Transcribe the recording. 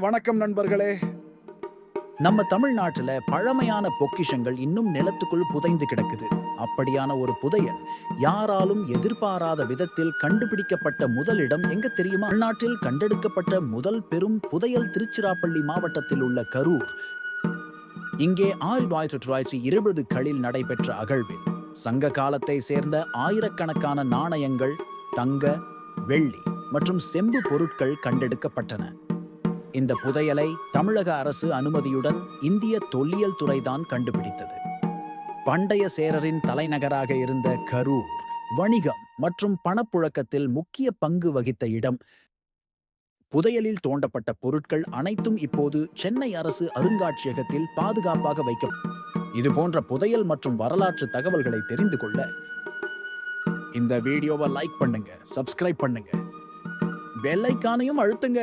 வணக்கம் நண்பர்களே. நம்ம தமிழ்நாட்டுல பழமையான பொக்கிஷங்கள் இன்னும் நிலத்துக்குள் புதைந்து கிடக்குது. அப்படியான ஒரு புதையல் யாராலும் எதிர்பாராத விதத்தில் கண்டுபிடிக்கப்பட்ட முதலிடம் எங்க தெரியுமா? தமிழ்நாட்டில் கண்டெடுக்கப்பட்ட முதல் பெரும் புதையல் திருச்சிராப்பள்ளி மாவட்டத்தில் உள்ள கரூர். இங்கே ஆயிரத்தி தொள்ளாயிரத்தி இருபதுகளில் நடைபெற்ற அகழ்வில் சங்க காலத்தை சேர்ந்த ஆயிரக்கணக்கான நாணயங்கள் தங்க வெள்ளி மற்றும் செம்பு பொருட்கள் கண்டெடுக்கப்பட்டன. இந்த புதையலை தமிழக அரசு அனுமதியுடன் இந்திய தொல்லியல் துறைதான் கண்டுபிடித்தது. பண்டைய சேரரின் தலைநகராக இருந்த கரூர் வணிகம் மற்றும் பணப்புழக்கத்தில் முக்கிய பங்கு வகித்த இடம். புதையலில் தோண்டப்பட்ட பொருட்கள் அனைத்தும் இப்போது சென்னை அரசு அருங்காட்சியகத்தில் பாதுகாப்பாக வைக்க இது போன்ற புதையல் மற்றும் வரலாற்று தகவல்களை தெரிந்து கொள்ள இந்த வீடியோவை லைக் பண்ணுங்க சப்ஸ்கிரைப் பண்ணுங்க. பெல் ஐக்கானையும் அழுத்துங்க.